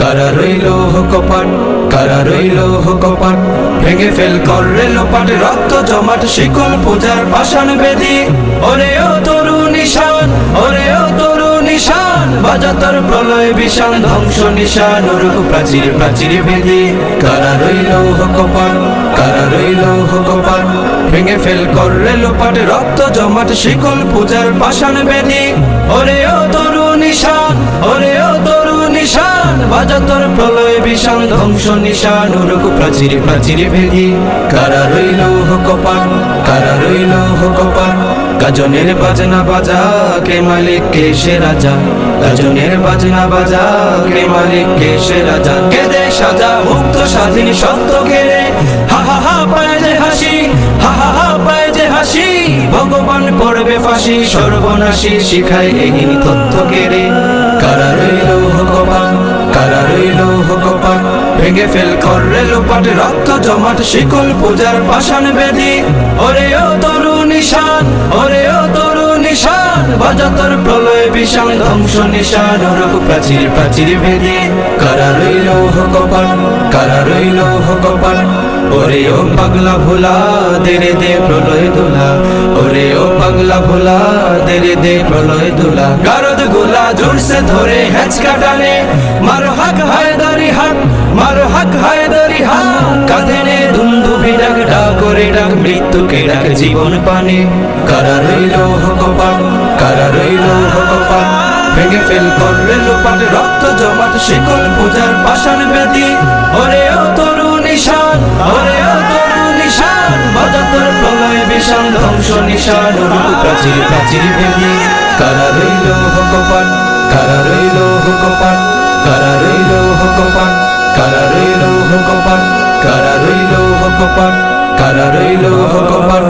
কারা রইল কপাট কারা রইল কপাট ভেঙে ফেল করলে লোপাট, রক্ত জমাট, শিকল পূজার পাষাণ বেদি। ওরে ও তরু নিশান ওরে ও তরু নিশান বাজাতর প্রলয় বিশাল ধ্বংস নিশান ওরূপ প্রাচীর প্রাচীর বেদি। কারা রইল কপাট কারা রইল কপাট ভেঙে ফেল করলে লোপাট, রক্ত জমাট, শিকল পূজার পাষাণ বেদি। ওরে ও তরু নিশান ওরে ও তরু প্রলয় বিশাল ধ্বংস নিশান উরুক প্রাচীর প্রাচীর ভেদি। কারা রইল কপান কারা রইল কপান গাজনের বাজনা বাজা, কে মালিক, কে সে রাজা? গাজনের বাজনা বাজা, কে মালিক, কে সে রাজা? কে দে সাজা, মুক্ত স্বাধীন সত্য কেড়ে হা হা হা, পায় যে হাসি, হা হা পায় যে হাসি। ভগবান পড়বে ফাঁসি, সর্বনাশী শিখায় এই তথ্য কেড়ে কারা ভেঙে ফেল করলে লোপাট, রক্ত জমাট, শিকল পূজার পাষাণ বেদি। ওরে ও তরু নিশান ওরে ও তরু নিশান বাজাতর প্রলয় বিশাল ধ্বংস নিশান ওরক প্রাচীর প্রাচীর ভেদি কারা রইল ভগবান কারা রইল ভগবান ওরে ও পাগলা ভোলা, দেরে দে প্রলয় দোলা ওরে ও পাগলা ভোলা, দেরে দে প্রলয় দোলা গারদ গোলা জোরসে ধরে হেঁচকা টানে, মারো হাক হায় হায়দারি হাক মারো হাক হায়দারি হাক কাঁধে নে দুন্দুভি ডাক ডাক করে ডাক, মৃত্যুকে ডাক জীবন পানে। কারা রইল হকপান কারা রইল হকপান ভেঙে ফেল করলে লোপাট, রক্ত জমাট, শিকল পূজার পাষাণ বেদি ওরে ও তরু নিশান ওরে ও তরু নিশান বাজাতর প্রলয় বিশাল ধ্বংস নিশান, রূপ প্রাচীর প্রাচীর বেদি কারা রইল হকপান কারা হকপান কারা রইল হকপান